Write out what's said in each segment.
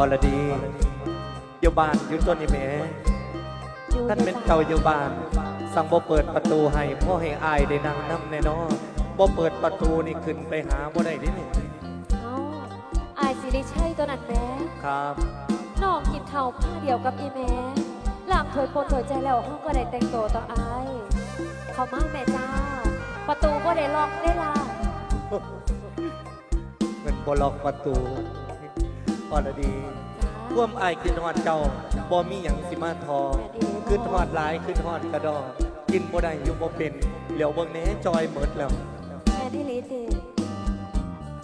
อรดีอยู่บ้านอยู่ตัวนี้แหม่อยู่ท่านเป็นด้อเจ้าอยู่บ้าน สั่งบ่เปิดประตูให้พ่อให้อายได้นั่งน้ำแน่นอนบ่เปิดประตูนี่ขึ้นไปหาบ่ได้ดินี่เอ้าอายสิริชัยตัวนั้นแหม่ครับน้องกินข้าวผ้าเดียวกับอีแม่ล้างถ้วยโปนถ้วยใจแล้วเฮาก็ได้แต่งตัวต่ออายเข้ามาแม่จ้า ประตูก็ได้ล็อกได้ล่ะเงินบ่ล็อกประตู อรดีจ้าร่วมอายขึ้นฮอดเจ้าบ่มีหยังสิมาทอแม่ดีขึ้นฮอดหลายขึ้นฮอดกระดอกินบ่ได้อยู่บ่เป็นเหลียวเบิ่งแหน่จอยหมดแล้วแม่ที่ลีเต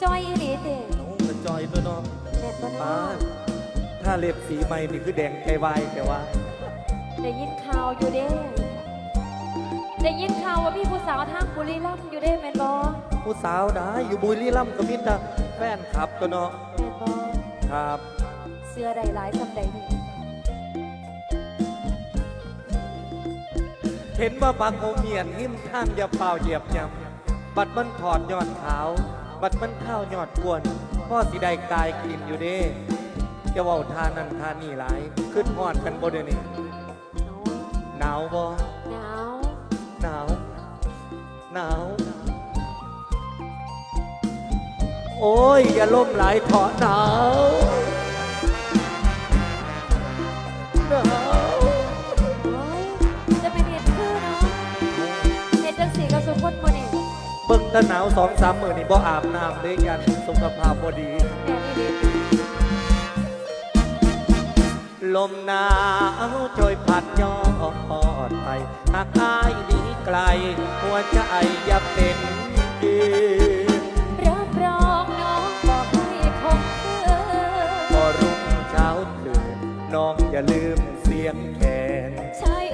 จอยอีหลีเตโอ้กระจอยตัวเนาะแม่บ่ป้าเนาะดถ้าเล็บสีใหม่นี่คือแดงไกวายแต่ว่าได้ยินข่าวอยู่เด้ได้ยินข่าวว่าพี่ผู้สาวทางบุรีรัมย์อยู่เด้แม่นบ่ผู้สาวได้อยู่บุรีรัมย์ก็มีแต่แฟนคลับตัวเนาะแม่นบ่ ครับ เสื้อใดหลายสำใดนี่เห็นว่าบางโมเมียนหิ้มข้างอย่าเป่าเหยียบยำบัดมันถอดยอดขาว บัดมันข้าวยอดกวนพ่อสิได้กายกินอยู่เด้จะเว้าทานั่นทานี่หลายขึ้นฮอดกันบ่เดี๋ยวนี้เนาะหนาวบ่หนาวหนาวหนาว โอ้ย อย่าล่มหลายเถาะหนาวหนาวจะเป็นเห็ดคือเนาะเห็ดจังสีกับสุพจน์มื้อนี้เบิ่งตะหนาวสองสามมื้อนี่บ่อาบน้ำเลยยันสุขภาพบ่ดีแม่นี่ดีลมหนาวโชยพัดยอดไปหากอายหนีไกล หัวใจอย่าเป็นยื อย่าลืมเสียงแคน ใช่